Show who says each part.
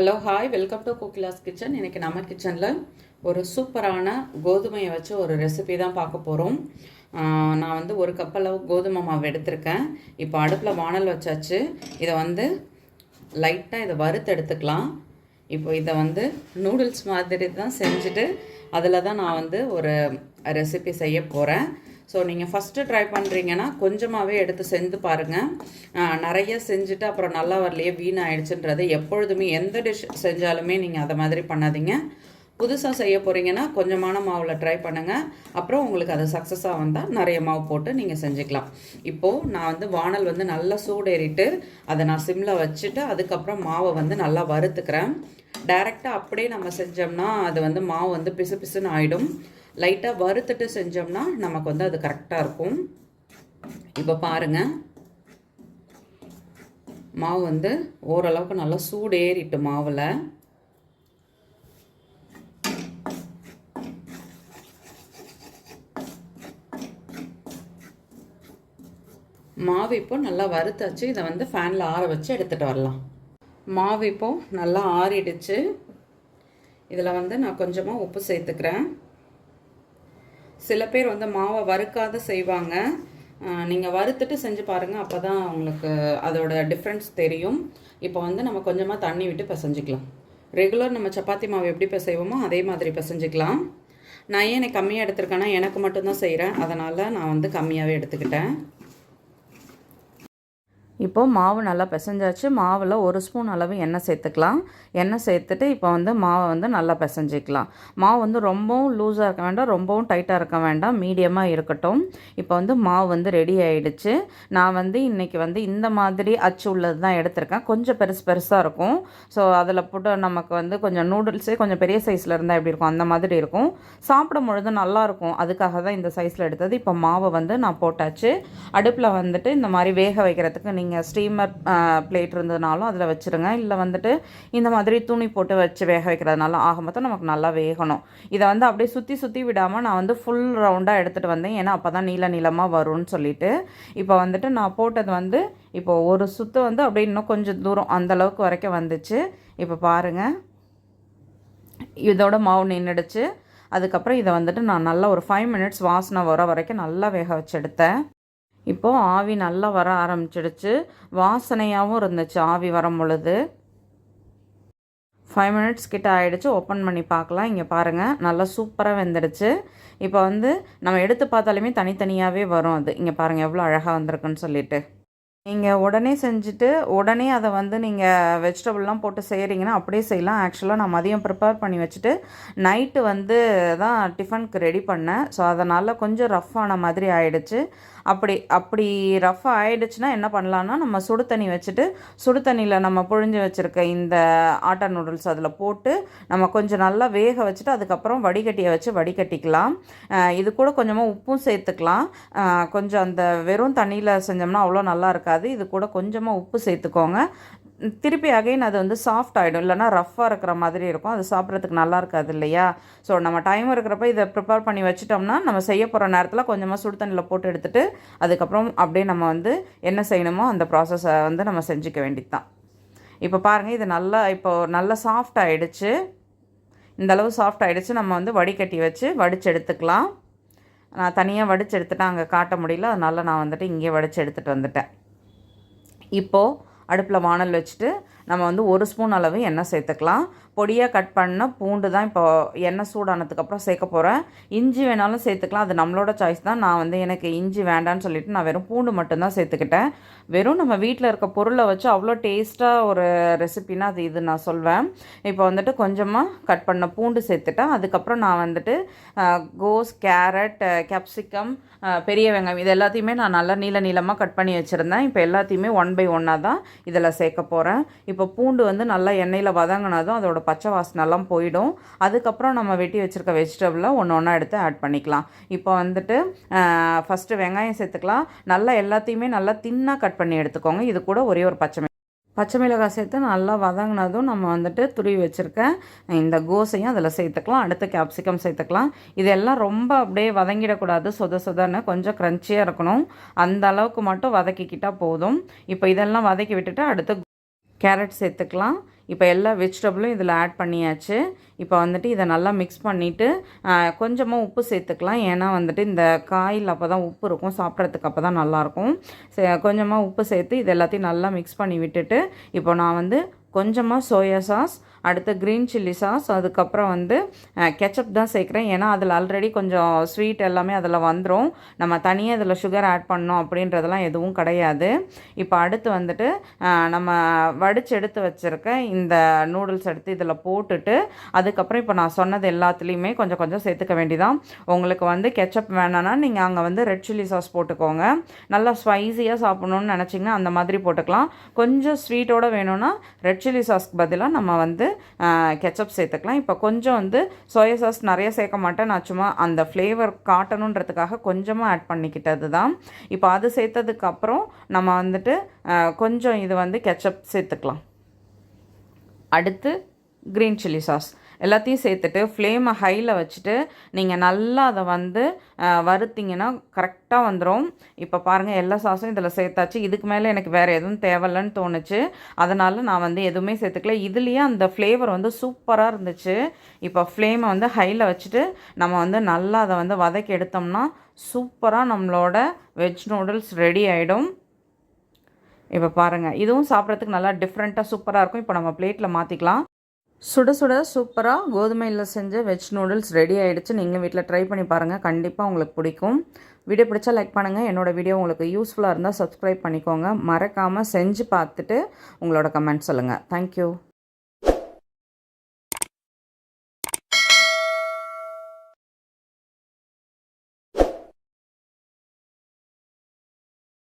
Speaker 1: Hello hi welcome to Kokila's kitchen இன்றைக்கி நம்ம கிச்சனில் ஒரு சூப்பரான கோதுமையை வச்சு ஒரு ரெசிபி தான் பார்க்க போகிறோம் நான் வந்து ஒரு கப் அளவு கோதுமை மாவு எடுத்திருக்கேன். இப்போ அடுப்பில் வானல் வச்சாச்சு. இதை வந்து லைட்டாக இதை வறுத்து எடுத்துக்கலாம். இப்போ இதை வந்து நூடுல்ஸ் மாதிரி தான் செஞ்சுட்டு அதில் தான் நான் வந்து ஒரு ரெசிபி செய்ய போகிறேன் ஸோ நீங்கள் ஃபஸ்ட்டு ட்ரை பண்ணுறீங்கன்னா கொஞ்சமாகவே எடுத்து செஞ்சு பாருங்கள் நிறைய செஞ்சுட்டு அப்புறம் நல்லா வரலையே வீணாயிடுச்சுன்றது எப்பொழுதுமே எந்த டிஷ் செஞ்சாலுமே நீங்கள் அதை மாதிரி பண்ணாதீங்க. புதுசாக செய்ய போகிறீங்கன்னா கொஞ்சமான மாவில் ட்ரை பண்ணுங்கள் அப்புறம் உங்களுக்கு அது சக்ஸஸாக வந்தால் நிறைய மாவு போட்டு நீங்கள் செஞ்சுக்கலாம். இப்போது நான் வந்து வானல் வந்து நல்லா சூடேறிட்டு அதை நான் சிம்மில் வச்சுட்டு அதுக்கப்புறம் மாவை வந்து நல்லா வறுத்துக்கிறேன். டைரெக்டாக அப்படியே நம்ம செஞ்சோம்னா அது வந்து மாவு வந்து பிசு பிசுன்னு ஆகிடும் லைட்டாக வறுத்துட்டு செஞ்சோம்னா நமக்கு வந்து அது கரெக்டாக இருக்கும். இப்போ பாருங்கள் மாவு வந்து ஓரளவுக்கு நல்லா சூடு ஏறிட்டு மாவில். மாவு இப்போ நல்லா வறுத்தாச்சு. இதை வந்து ஃபேனில் ஆற வச்சு எடுத்துகிட்டு வரலாம். மாவு இப்போ நல்லா ஆறிடுச்சு. இதில் வந்து நான் கொஞ்சமாக உப்பு சேர்த்துக்கிறேன். சில பேர் வந்து மாவை வறுக்காத செய்வாங்க. நீங்கள் வறுத்துட்டு செஞ்சு பாருங்கள் அப்போ தான் உங்களுக்கு அதோட டிஃப்ரென்ஸ் தெரியும். இப்போ வந்து நம்ம கொஞ்சமாக தண்ணி விட்டு பிசைஞ்சிக்கலாம். ரெகுலர் நம்ம சப்பாத்தி மாவு எப்படி பிசைவோமோ அதே மாதிரி பிசைஞ்சிக்கலாம். நான் ஏன் எனக்கு கம்மியாக எடுத்திருக்கேன்னா எனக்கு மட்டும்தான் செய்கிறேன் அதனால் நான் வந்து கம்மியாகவே எடுத்துக்கிட்டேன். இப்போது மாவு நல்லா பிசைஞ்சாச்சு. மாவில் ஒரு ஸ்பூன் அளவு எண்ணெய் சேர்த்துக்கலாம். எண்ணெய் சேர்த்துட்டு இப்போ வந்து மாவை வந்து நல்லா பிசைஞ்சிக்கலாம். மாவு வந்து ரொம்பவும் லூஸாக இருக்க வேண்டாம். ரொம்பவும் டைட்டாக இருக்க வேண்டாம். மீடியமாக இருக்கட்டும். இப்போ வந்து மாவு வந்து ரெடி ஆகிடுச்சு நான் வந்து இன்றைக்கி வந்து இந்த மாதிரி அச்சு உள்ளது தான் எடுத்திருக்கேன். கொஞ்சம் பெருசு பெருசாக இருக்கும். ஸோ அதில் போட்டு நமக்கு வந்து கொஞ்சம் நூடுல்ஸே கொஞ்சம் பெரிய சைஸில் இருந்தால் எப்படி இருக்கும்? அந்த மாதிரி இருக்கும். சாப்பிடும் பொழுது நல்லாயிருக்கும் அதுக்காக தான் இந்த சைஸில் எடுத்தது. இப்போ மாவை வந்து நான் போட்டாச்சு. அடுப்பில் வந்துட்டு இந்த மாதிரி வேக வைக்கிறதுக்கு நீங்கள் நீங்கள் ஸ்டீமர் பிளேட் இருந்ததுனாலும் அதில் வச்சுருங்க. இல்லை வந்துட்டு இந்த மாதிரி துணி போட்டு வச்சு வேக வைக்கிறதுனால ஆக மொத்தம் நமக்கு நல்லா வேகணும். இதை வந்து அப்படியே சுற்றி சுற்றி விடாமல் நான் வந்து ஃபுல் ரவுண்டாக எடுத்துகிட்டு வந்தேன். ஏன்னா அப்போ தான் நீள நீளமாக வரும்னு சொல்லிட்டு. இப்போ வந்துட்டு நான் போட்டது வந்து இப்போ ஒரு சுற்று வந்து அப்படியே இன்னும் கொஞ்சம் தூரம் அந்தளவுக்கு வரைக்கும் வந்துச்சு. இப்போ பாருங்கள் இதோட மாவு நின்றுடுச்சு அதுக்கப்புறம் இதை வந்துட்டு நான் நல்லா ஒரு ஃபைவ் மினிட்ஸ் வாசனை வர வரைக்கும் நல்லா வேக வச்சு எடுத்தேன். இப்போது ஆவி நல்லா வர ஆரம்பிச்சிடுச்சு. வாசனையாகவும் இருந்துச்சு ஆவி வரும் பொழுது ஃபைவ் மினிட்ஸ் கிட்ட ஆகிடுச்சு ஓப்பன் பண்ணி பார்க்கலாம். இங்கே பாருங்கள் நல்லா சூப்பராக வெந்துடுச்சு. இப்போ வந்து நம்ம எடுத்து பார்த்தாலுமே தனித்தனியாகவே வரும் அது. இங்கே பாருங்கள் எவ்வளோ அழகாக வந்திருக்குன்னு சொல்லிட்டு. நீங்கள் உடனே செஞ்சுட்டு உடனே அதை வந்து நீங்கள் வெஜிடபிள்லாம் போட்டு செய்கிறீங்கன்னா அப்படியே செய்யலாம். ஆக்சுவலாக நான் மதியம் ப்ரிப்பேர் பண்ணி வச்சுட்டு நைட்டு வந்து தான் டிஃபனுக்கு ரெடி பண்ணேன். ஸோ அதனால் கொஞ்சம் ரஃப் ஆன மாதிரி ஆயிடுச்சு. அப்படி அப்படி ரஃபாக ஆகிடுச்சுன்னா என்ன பண்ணலான்னா நம்ம சுடு தண்ணி வச்சுட்டு சுடு தண்ணியில் நம்ம புழிஞ்சு வச்சுருக்க இந்த ஆட்டா நூடுல்ஸ் அதில் போட்டு நம்ம கொஞ்சம் நல்லா வேக வச்சுட்டு அதுக்கப்புறம் வடிகட்டியை வச்சு வடிகட்டிக்கலாம். இது கூட கொஞ்சமாக உப்பும் சேர்த்துக்கலாம். கொஞ்சம் அந்த வெறும் தண்ணியில் செஞ்சோம்னா அவ்வளோ நல்லா இருக்காது. இது கூட கொஞ்சமாக உப்பு சேர்த்துக்கோங்க. திருப்பி அகைன் அது வந்து சாஃப்ட் ஆகிடும் இல்லைனா ரஃப்பாக இருக்கிற மாதிரி இருக்கும். அது சாப்பிட்றதுக்கு நல்லா இருக்காது இல்லையா? ஸோ நம்ம டைம் இருக்கிறப்ப இதை ப்ரிப்பேர் பண்ணி வச்சிட்டோம்னா நம்ம செய்ய போகிற நேரத்தில் கொஞ்சமாக சுடு தண்ணியில் போட்டு எடுத்துகிட்டு அதுக்கப்புறம் அப்படியே நம்ம வந்து என்ன செய்யணுமோ அந்த ப்ராசஸை வந்து நம்ம செஞ்சுக்க வேண்டியது தான் இப்போ பாருங்கள் இது நல்லா இப்போது நல்லா சாஃப்ட் ஆகிடுச்சு இந்தளவு சாஃப்ட் ஆகிடுச்சு நம்ம வந்து வடிகட்டி வச்சு வடித்து எடுத்துக்கலாம். நான் தனியாக வடித்து எடுத்துட்டேன். அங்கே காட்ட முடியல. அதனால் நான் வந்துட்டு இங்கே வடித்து எடுத்துகிட்டு வந்துட்டேன். இப்போது அடுப்பில் வானல் வச்சுட்டு நம்ம வந்து ஒரு ஸ்பூன் அளவு எண்ணெய் சேர்த்துக்கலாம். பொடியாக கட் பண்ண பூண்டு தான் இப்போ எண்ணெய் சூடானதுக்கப்புறம் சேர்க்க போகிறேன் இஞ்சி வேணாலும் சேர்த்துக்கலாம். அது நம்மளோட சாய்ஸ் தான். நான் வந்து எனக்கு இஞ்சி வேண்டான்னு சொல்லிட்டு நான் வெறும் பூண்டு மட்டும்தான் சேர்த்துக்கிட்டேன். வெறும் நம்ம வீட்டில் இருக்க பொருளை வச்சு அவ்வளோ டேஸ்ட்டாக ஒரு ரெசிபினா அது இது நான் சொல்வேன். இப்போ வந்துட்டு கொஞ்சமாக கட் பண்ண பூண்டு சேர்த்துட்டேன். அதுக்கப்புறம் நான் வந்துட்டு கோஸ் கேரட் கேப்சிகம் பெரிய வெங்காயம் இது எல்லாத்தையுமே நான் நல்லா நீள நீளமாக கட் பண்ணி வச்சுருந்தேன். இப்போ எல்லாத்தையுமே ஒன் பை ஒன்னாக தான் இதில் சேர்க்க போகிறேன் இப்போ பூண்டு வந்து நல்லா எண்ணெயில் வதங்கினதும் அதோட பச்சை வாசனெல்லாம் போயிடும். அதுக்கப்புறம் நம்ம வெட்டி வச்சுருக்க வெஜிடபிளை ஒன்று ஒன்றா எடுத்து ஆட் பண்ணிக்கலாம். இப்போ வந்துட்டு ஃபஸ்ட்டு வெங்காயம் சேர்த்துக்கலாம். நல்லா எல்லாத்தையுமே நல்லா தின்னாக கட் பண்ணி எடுத்துக்கோங்க. இது கூட ஒரே ஒரு பச்சை பச்சை மிளகாய் சேர்த்து நல்லா வதங்கினதும் நம்ம வந்துட்டு துருவி வச்சுருக்க இந்த கோசையும் அதில் சேர்த்துக்கலாம். அடுத்து கேப்சிகம் சேர்த்துக்கலாம். இதெல்லாம் ரொம்ப அப்படியே வதங்கிடக்கூடாது. சொத சொதன்னு கொஞ்சம் க்ரன்ச்சியாக இருக்கணும். அந்த அளவுக்கு மட்டும் வதக்கிக்கிட்டால் போதும். இப்போ இதெல்லாம் வதக்கி விட்டுட்டு அடுத்து கேரட் சேர்த்துக்கலாம். இப்போ எல்லா வெஜிடபிளும் இதில் ஆட் பண்ணியாச்சு. இப்போ வந்துட்டு இதை நல்லா மிக்ஸ் பண்ணிவிட்டு கொஞ்சமாக உப்பு சேர்த்துக்கலாம். ஏன்னா வந்துட்டு இந்த காயில் அப்போ தான் உப்பு இருக்கும். சாப்பிட்றதுக்கு அப்போ தான் நல்லாயிருக்கும் கொஞ்சமாக உப்பு சேர்த்து இது எல்லாத்தையும் நல்லா மிக்ஸ் பண்ணி விட்டுட்டு இப்போ நான் வந்து கொஞ்சமாக சோயா சாஸ் அடுத்து க்ரீன் சில்லி சாஸ் அதுக்கப்புறம் வந்து கெச்சப் தான் சேர்க்குறேன். ஏன்னா அதில் ஆல்ரெடி கொஞ்சம் ஸ்வீட் எல்லாமே அதில் வந்துடும் நம்ம தனியாக இதில் சுகர் ஆட் பண்ணோம் அப்படின்றதெல்லாம் எதுவும் கிடையாது. இப்போ அடுத்து வந்துட்டு நம்ம வடிச்சு எடுத்து வச்சுருக்க இந்த நூடுல்ஸ் எடுத்து இதில் போட்டுட்டு அதுக்கப்புறம் இப்போ நான் சொன்னது எல்லாத்துலேயுமே கொஞ்சம் கொஞ்சம் சேர்த்துக்க வேண்டியதான் உங்களுக்கு வந்து கெச்சப் வேணான்னா நீங்கள் அங்கே வந்து ரெட் சில்லி சாஸ் போட்டுக்கோங்க. நல்லா ஸ்பைஸியாக சாப்பிட்ணுன்னு நினச்சிங்கன்னா அந்த மாதிரி போட்டுக்கலாம். கொஞ்சம் ஸ்வீட்டோடு வேணும்னா ரெட் சில்லி சாஸ்க்கு பதிலாக நம்ம வந்து கெச்சப் சேர்த்துக்கலாம். இப்போ கொஞ்சம் வந்து சோயா சாஸ் நிறைய சேர்க்க மாட்டேன். நான் சும்மா அந்த ஃப்ளேவர் காட்டணுன்றதுக்காக கொஞ்சமாக ஆட் பண்ணிக்கிட்டது தான் இப்போ அது சேர்த்ததுக்கப்புறம் நம்ம வந்துட்டு கொஞ்சம் இது வந்து கெச்சப் சேர்த்துக்கலாம். அடுத்து க்ரீன் சில்லி சாஸ் எல்லாத்தையும் சேர்த்துட்டு ஃப்ளேமை ஹையில் வச்சுட்டு நீங்கள் நல்லா அதை வந்து அஹ், வறுத்தீங்கன்னா கரெக்டாக வந்துடும் இப்போ பாருங்கள் எல்லா சாஸும் இதில் சேர்த்தாச்சு. இதுக்கு மேலே எனக்கு வேறு எதுவும் தேவையில்லைன்னு தோணுச்சு. அதனால் நான் வந்து எதுவுமே சேர்த்துக்கல. இதுலேயே அந்த ஃப்ளேவர் வந்து சூப்பராக இருந்துச்சு. இப்போ ஃப்ளேமை வந்து ஹையில் வச்சுட்டு நம்ம வந்து நல்லா அதை வந்து வதக்கி எடுத்தோம்னா சூப்பராக நம்மளோட வெஜ் நூடுல்ஸ் ரெடி ஆகிடும் இப்போ பாருங்கள் இதுவும் சாப்பிட்றதுக்கு நல்லா டிஃப்ரெண்ட்டாக சூப்பராக இருக்கும். இப்போ நம்ம பிளேட்டில் மாற்றிக்கலாம் சுட சுட சூப்பராக கோதுமையில் செஞ்ச வெஜ் நூடுல்ஸ் ரெடி ஆகிடுச்சு நீங்கள் வீட்டில் ட்ரை பண்ணி பாருங்கள் கண்டிப்பாக உங்களுக்கு பிடிக்கும். வீடியோ பிடிச்சா லைக் பண்ணுங்கள் என்னோடய வீடியோ உங்களுக்கு யூஸ்ஃபுல்லாக இருந்தால் சப்ஸ்கிரைப் பண்ணிக்கோங்க. மறக்காமல் செஞ்சு பார்த்துட்டு உங்களோட கமெண்ட் சொல்லுங்கள் தேங்க்யூ